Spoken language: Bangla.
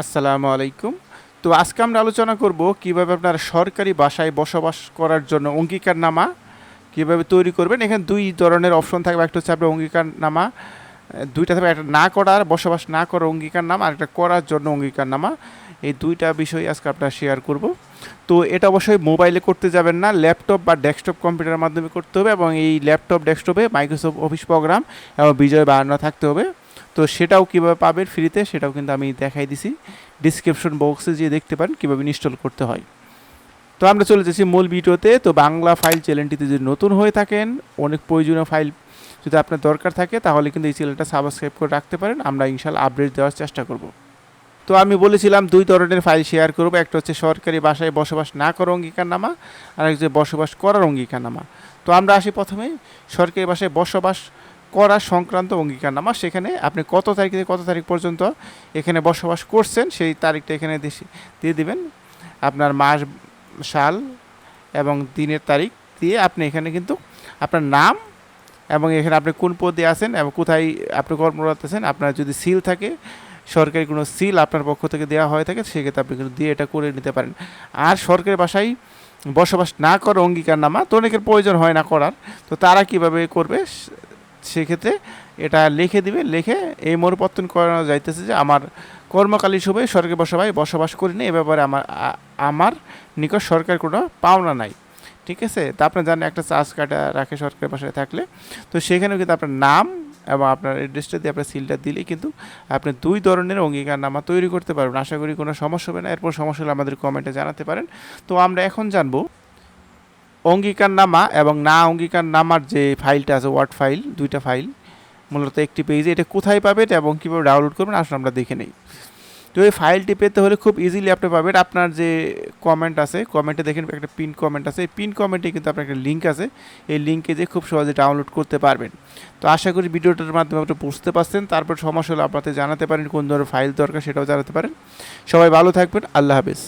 আসসালামু আলাইকুম। তো আজকে আমরা আলোচনা করব কীভাবে আপনার সরকারি বাসায় বসবাস করার জন্য অঙ্গীকার নামা কীভাবে তৈরি করবেন। এখানে দুই ধরনের অপশন থাকবে। একটা হচ্ছে আপনার অঙ্গীকার নামা দুইটা থাকবে একটা না করার, বসবাস না করার অঙ্গীকার নামা আর একটা করার জন্য অঙ্গীকার নামা এই দুইটা বিষয় আজকে আপনার শেয়ার করব। তো এটা অবশ্যই মোবাইলে করতে যাবেন না ল্যাপটপ বা ডেস্কটপ কম্পিউটারের মাধ্যমে করতে হবে এবং এই ল্যাপটপ ডেস্কটপে মাইক্রোসফট অফিস প্রোগ্রাম এবং বিজয় বায়ান্ন থাকতে হবে। তো সেটাও কীভাবে পাবেন ফ্রিতে সেটাও কিন্তু আমি দেখাই দিছি। ডিসক্রিপশন বক্সে যে দেখতে পারেন কীভাবে ইনস্টল করতে হয়। তো আমরা চলে যাচ্ছি মূল ভিডিওতে। তো বাংলা ফাইল চ্যানেলটিতে যদি নতুন হয়ে থাকেন, অনেক প্রয়োজনীয় ফাইল যদি আপনার দরকার থাকে, তাহলে কিন্তু এই চ্যানেলটা সাবস্ক্রাইব করে রাখতে পারেন। আমরা ইনশাল আপডেট দেওয়ার চেষ্টা করব। তো আমি বলেছিলাম দুই ধরনের ফাইল শেয়ার করব। একটা হচ্ছে সরকারি বাসায় বসবাস না করার অঙ্গীকারনামা আর হচ্ছে বসবাস করার অঙ্গীকারনামা। তো আমরা আসি প্রথমে। সরকারি বাসায় বসবাস করা সংক্রান্ত অঙ্গীকারনামা, সেখানে আপনি কত তারিখ থেকে কত তারিখ পর্যন্ত এখানে বসবাস করছেন, সেই তারিখটা এখানে দিয়ে দিবেন। আপনার মাস, সাল এবং দিনের তারিখ দিয়ে আপনি এখানে কিন্তু আপনার নাম এবং এখানে আপনি কোন পদে আছেন এবং কোথায় আপনি কর্মরত আছেন, আপনার যদি সিল থাকে, সরকারি কোনো সিল আপনার পক্ষ থেকে দেওয়া হয়ে থাকে, সেক্ষেত্রে আপনি কিন্তু দিয়ে এটা করে নিতে পারেন। আর সরকারি বাসায় বসবাস না করার অঙ্গীকারনামা তো অনেকের প্রয়োজন হয় না করার, তো তারা কীভাবে করবে সেক্ষেত্রে এটা লিখে দিবে, লিখে এই মরুপত্তন করানো যাইতেছে যে আমার কর্মকালী সময়ে সরকারি বসবায় বসবাস করিনি এ ব্যাপারে আমার আমার নিকট সরকার কোনো পাওনা নাই। ঠিক আছে? তা আপনার জানেন একটা চার্জ কাটা রাখে সরকারি বাসায় থাকলে। তো সেখানেও কিন্তু আপনার নাম এবং আপনার অ্যাড্রেসটা দিয়ে আপনার সিলটা দিলেই কিন্তু আপনি দুই ধরনের অঙ্গীকারনামা তৈরি করতে পারবেন। আশা করি কোনো সমস্যা হবে না। এরপর সমস্যা হলে আমাদের কমেন্টে জানাতে পারেন। তো আমরা এখন জানব অঙ্গীকারনামা এবং না অঙ্গীকারনামার যে ফাইলটা আছে ওয়ার্ড ফাইল, দুইটা ফাইল, মূলত একটি পেজে, এটা কোথায় পাবেন এবং কীভাবে ডাউনলোড করবেন, আসলে আমরা দেখে নেই। তো এই ফাইলটি পেতে হলে খুব ইজিলি আপনি পাবেন আপনার যে কমেন্ট আছে কমেন্টে দেখেন একটা পিন কমেন্ট আছে। এই পিন কমেন্টে কিন্তু আপনার একটা লিঙ্ক আছে। এই লিঙ্কে যে খুব সহজে ডাউনলোড করতে পারবেন। তো আশা করি ভিডিওটার মাধ্যমে আপনি বুঝতে পারছেন। তারপর সমস্যা হলে আপনাদের জানাতে পারেন কোন ধরনের ফাইল দরকার সেটাও জানাতে পারেন। সবাই ভালো থাকবেন। আল্লাহ হাফেজ।